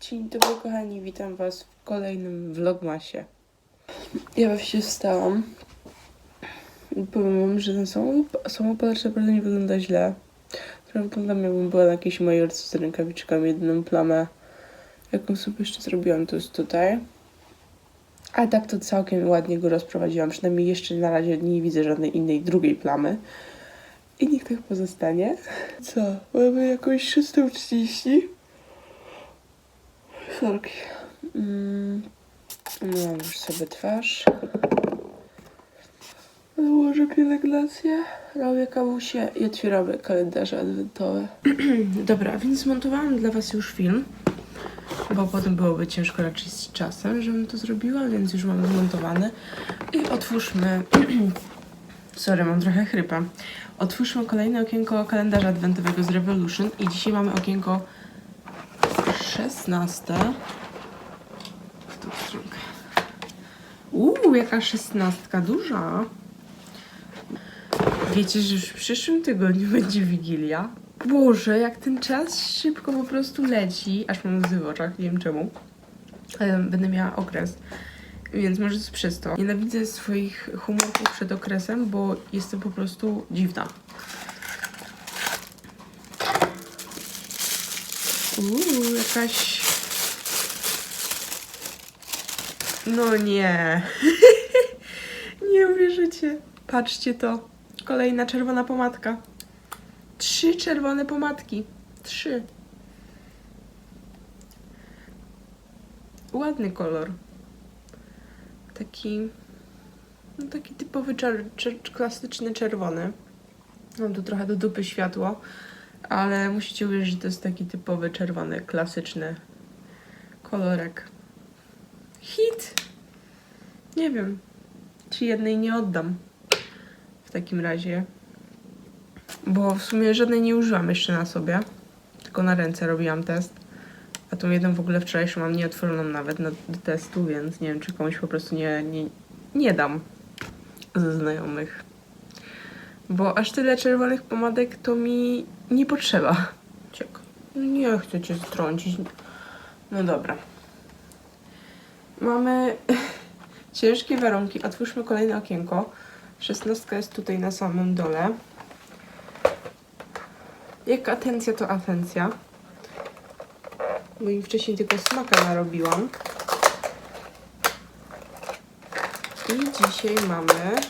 Dzień dobry kochani, witam was w kolejnym vlogmasie. Ja właśnie wstałam. Powiem wam, że ten samopal, samopal naprawdę nie wygląda źle. Trochę wyglądam jakbym była na jakiejś majorce z rękawiczkami. Jedyną plamę, jaką sobie jeszcze zrobiłam, to jest tutaj. A tak to całkiem ładnie go rozprowadziłam. Przynajmniej jeszcze na razie nie widzę żadnej innej drugiej plamy. I niech tak pozostanie. Co? Mamy jakąś 6.30. Sorki. Mm, Myłam już sobie twarz. Nałożę pielęgnację, robię kawusie i otwieramy kalendarze adwentowe. Dobra, więc zmontowałam dla Was już film, bo potem byłoby ciężko raczej z czasem, żebym to zrobiła, więc już mam zmontowany. I otwórzmy... Sorry, mam trochę chrypę. Otwórzmy kolejne okienko kalendarza adwentowego z Revolution i dzisiaj mamy okienko 16. W tą stronkę. Uuu, jaka szesnastka duża. Wiecie, że już w przyszłym tygodniu będzie Wigilia? Boże, jak ten czas szybko po prostu leci, aż mam łzy w oczach, nie wiem czemu. Będę miała okres, więc może to jest przez to. Nienawidzę swoich humorów przed okresem, bo jestem po prostu dziwna. Uuu, jakaś... No nie. nie uwierzycie. Patrzcie to. Kolejna czerwona pomadka. Trzy czerwone pomadki. Trzy. Ładny kolor. Taki... No taki typowy, czer- czer- klasyczny czerwony. Mam tu trochę do dupy światło, ale musicie uwierzyć, że to jest taki typowy czerwony, klasyczny kolorek. Hit! Nie wiem, czy jednej nie oddam w takim razie. Bo w sumie żadnej nie użyłam jeszcze na sobie, tylko na ręce robiłam test. A tą jedną w ogóle wczorajszą mam nieotworzoną nawet na, do testu, więc nie wiem, czy komuś po prostu nie, nie, nie dam ze znajomych. Bo aż tyle czerwonych pomadek to mi nie potrzeba. Ciek. No nie chcę cię strącić. No dobra. Mamy ciężkie warunki. Otwórzmy kolejne okienko. Szesnastka jest tutaj na samym dole. Jak atencja, to atencja. Bo im wcześniej tylko smaka narobiłam. I dzisiaj mamy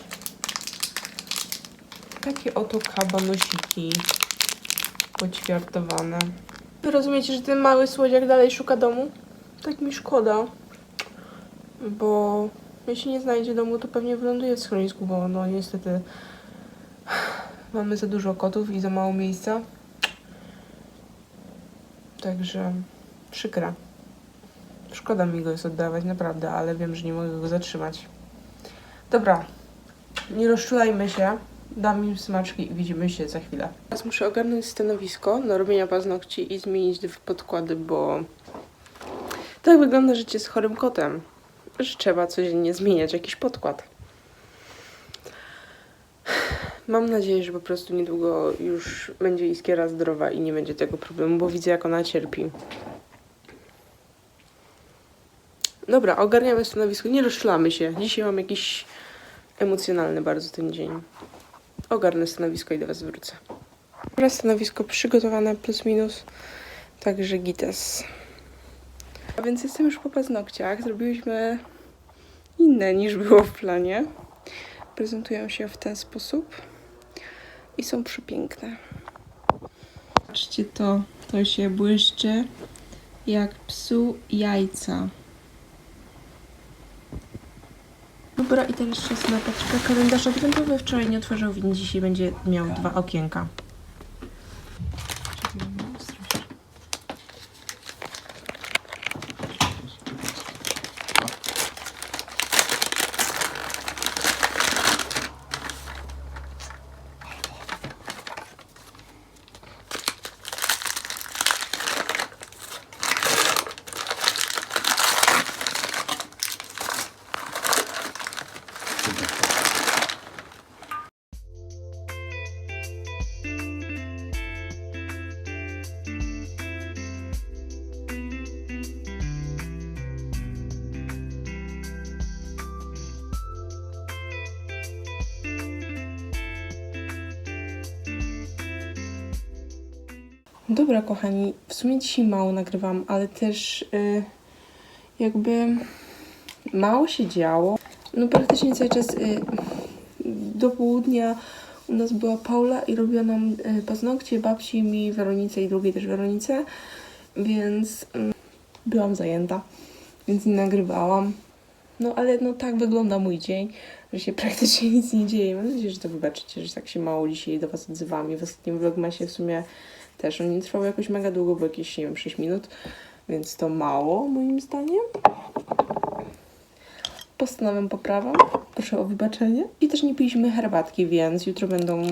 takie oto kabanosiki poćwiartowane. Wy rozumiecie, że ten mały słodziak dalej szuka domu? Tak mi szkoda. Bo jeśli nie znajdzie domu, to pewnie wyląduje w schronisku, bo no niestety mamy za dużo kotów i za mało miejsca. Także przykra. Szkoda mi go jest oddawać, naprawdę, ale wiem, że nie mogę go zatrzymać. Dobra, nie rozczulajmy się. Dam im smaczki i widzimy się za chwilę. Teraz muszę ogarnąć stanowisko do robienia paznokci i zmienić podkłady, bo tak wygląda życie z chorym kotem, że trzeba codziennie zmieniać jakiś podkład. Mam nadzieję, że po prostu niedługo już będzie Iskiera zdrowa i nie będzie tego problemu, bo widzę jak ona cierpi. Dobra, ogarniamy stanowisko, nie rozczulamy się. Dzisiaj mam jakiś emocjonalny bardzo ten dzień. Ogarnę stanowisko i do Was wrócę. Dobra, stanowisko przygotowane plus minus, także gites. A więc jestem już po paznokciach. Zrobiłyśmy inne niż było w planie. Prezentują się w ten sposób i są przepiękne. Patrzcie to, to się błyszczy jak psu jajca. Dobra, i teraz czas na paczkę. Kalendarz adwentowy wczoraj nie otworzył, więc dzisiaj będzie miał dwa okienka. Dobra, kochani, w sumie dzisiaj mało nagrywam, ale też y, jakby mało się działo. No praktycznie cały czas y, do południa u nas była Paula i robiła nam y, paznokcie babci, mi, Weronice i drugiej też Weronice, więc y, byłam zajęta, więc nie nagrywałam. No ale no tak wygląda mój dzień, że się praktycznie nic nie dzieje. Mam nadzieję, że to wybaczycie, że tak się mało dzisiaj do Was odzywam i w ostatnim vlogmasie w sumie też on nie trwał jakoś mega długo, bo jakieś, nie wiem, 6 minut, więc to mało moim zdaniem. Postanowiam poprawę. Proszę o wybaczenie. I też nie piliśmy herbatki, więc jutro będą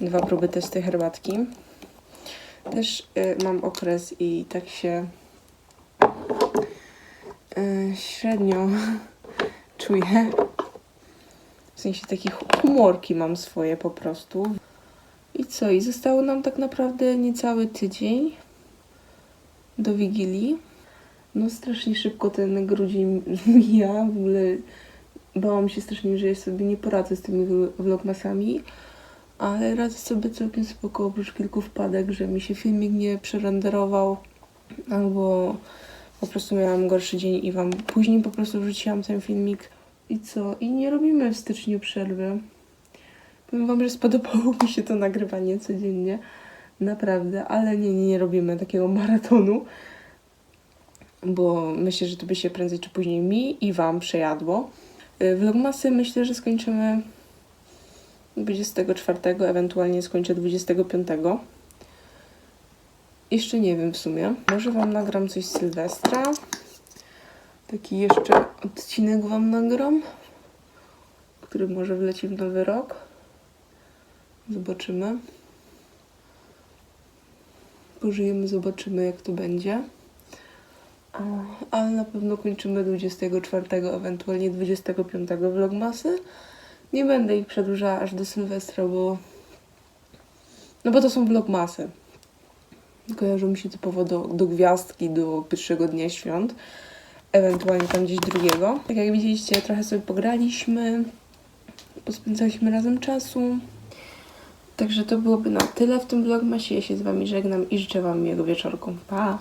dwa próby testy herbatki. Też y, mam okres i tak się y, średnio czuję. W sensie takie hu- humorki mam swoje po prostu. I co? I zostało nam tak naprawdę niecały tydzień do Wigilii. No strasznie szybko ten grudzień mija. W ogóle bałam się strasznie, że ja sobie nie poradzę z tymi vl- vlogmasami. Ale radzę sobie całkiem spoko, oprócz kilku wpadek, że mi się filmik nie przerenderował. Albo po prostu miałam gorszy dzień i wam później po prostu wrzuciłam ten filmik. I co? I nie robimy w styczniu przerwy. Wam, że spodobało mi się to nagrywanie codziennie. Naprawdę, ale nie, nie, nie robimy takiego maratonu. Bo myślę, że to by się prędzej czy później mi i wam przejadło. Y, Vlogmasy myślę, że skończymy 24, ewentualnie skończę 25. Jeszcze nie wiem w sumie. Może wam nagram coś z Sylwestra. Taki jeszcze odcinek wam nagram, który może wleci w nowy rok. Zobaczymy. Pożyjemy, zobaczymy jak to będzie. Ale na pewno kończymy 24, ewentualnie 25 vlogmasy. Nie będę ich przedłużała aż do Sylwestra, bo... No bo to są vlogmasy. Kojarzą mi się typowo do, do gwiazdki, do pierwszego dnia świąt. Ewentualnie tam gdzieś drugiego. Tak jak widzieliście, trochę sobie pograliśmy. Pospędzaliśmy razem czasu. Także to byłoby na tyle w tym vlogmasie. Ja się z Wami żegnam i życzę Wam miłego wieczorku. Pa!